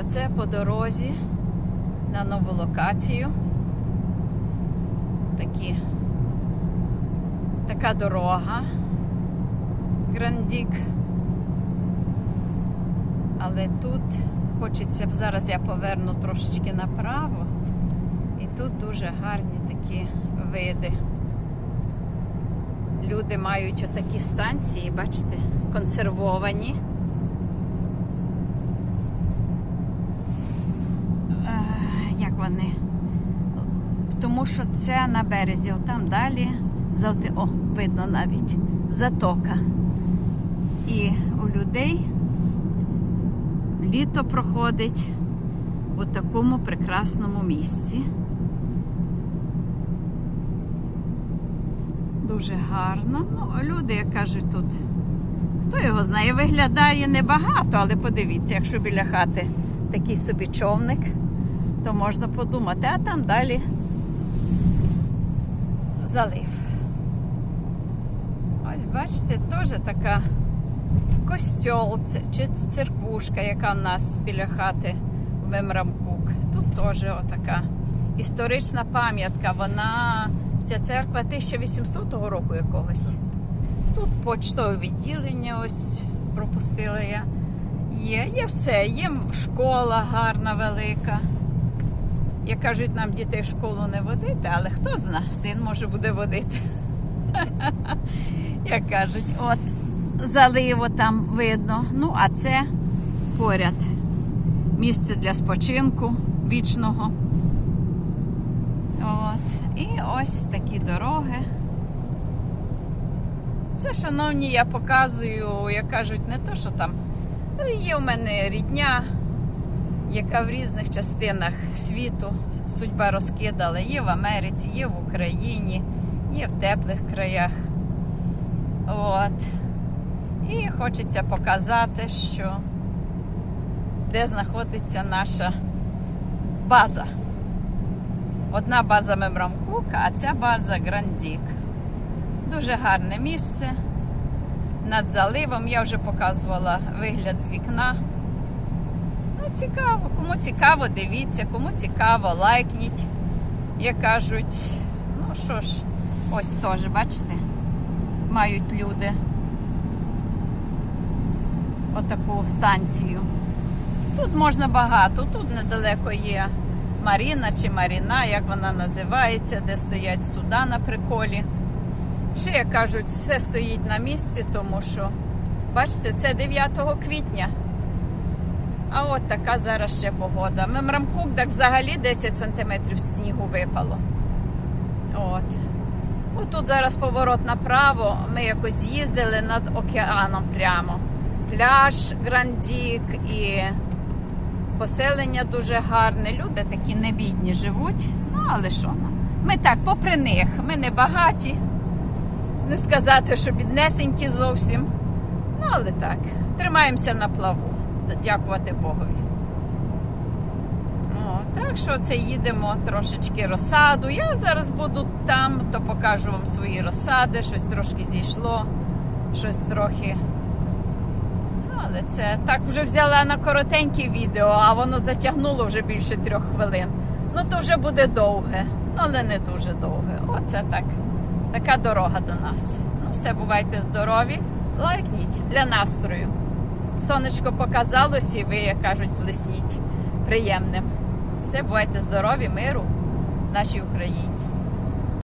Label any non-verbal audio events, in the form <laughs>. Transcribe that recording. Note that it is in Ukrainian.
оце по дорозі на нову локацію. Такі, така дорога. Грандік. Але тут хочеться зараз я поверну трошечки направо. І тут дуже гарні такі види. Люди мають отакі станції, бачите, консервовані. Е, Як вони? Тому що це на березі, отам далі, завти... о, видно навіть затока. І у людей літо проходить у такому прекрасному місці. Дуже гарно. Ну, люди, як кажуть, тут. Хто його знає, виглядає небагато, але подивіться, якщо біля хати такий собі човник, то можна подумати, а там далі залив. Ось бачите, теж така костьол чи церквушка, яка в нас біля хати в Мемрамкук. Тут теж отака історична пам'ятка. Вона ця церква 1800 року якогось. Тут почтове відділення, ось пропустила я. Є, є все, є школа гарна, велика. Як кажуть, нам дітей в школу не водити, але хто зна, син може буде водити. <laughs> Як кажуть, от заливо там видно. Ну, а це поряд. Місце для спочинку вічного. От. І ось такі дороги. Це, шановні, я показую, як кажуть, не то, що там. Ну, Є у мене рідня, яка в різних частинах світу судьба розкидала. Є в Америці, є в Україні, є в теплих краях. От. І хочеться показати, що де знаходиться наша база. Одна база Мемрамкук, а ця база Грандік. Дуже гарне місце. Над заливом я вже показувала вигляд з вікна. Ну, цікаво, кому цікаво, дивіться, кому цікаво, лайкніть. Як кажуть, ну що ж, ось теж, бачите, мають люди отаку станцію. Тут можна багато, тут недалеко є Маріна чи Маріна, як вона називається, де стоять суда на приколі. Ще, як кажуть, все стоїть на місці, тому що, бачите, це 9 квітня. А от така зараз ще погода. Мемрамкук так взагалі 10 сантиметрів снігу випало. От. Отут зараз поворот направо. Ми якось з'їздили над океаном прямо. Пляж Грандік і поселення дуже гарне. Люди такі небідні живуть. Ну, але що нам? Ми так, попри них, ми не багаті. Не сказати, що біднесенькі зовсім. Ну, але так, тримаємося на плаву. Дякувати Богові. О, так що це їдемо трошечки розсаду. Я зараз буду там, то покажу вам свої розсади, щось трошки зійшло, щось трохи. Ну, але це так вже взяла на коротеньке відео, а воно затягнуло вже більше трьох хвилин. Ну, то вже буде довге, ну, але не дуже довге. Оце так. Така дорога до нас. Ну, все, бувайте здорові. Лайкніть для настрою. Сонечко показалось, і ви, як кажуть, блисніть приємним. Все, бувайте здорові, миру в нашій Україні.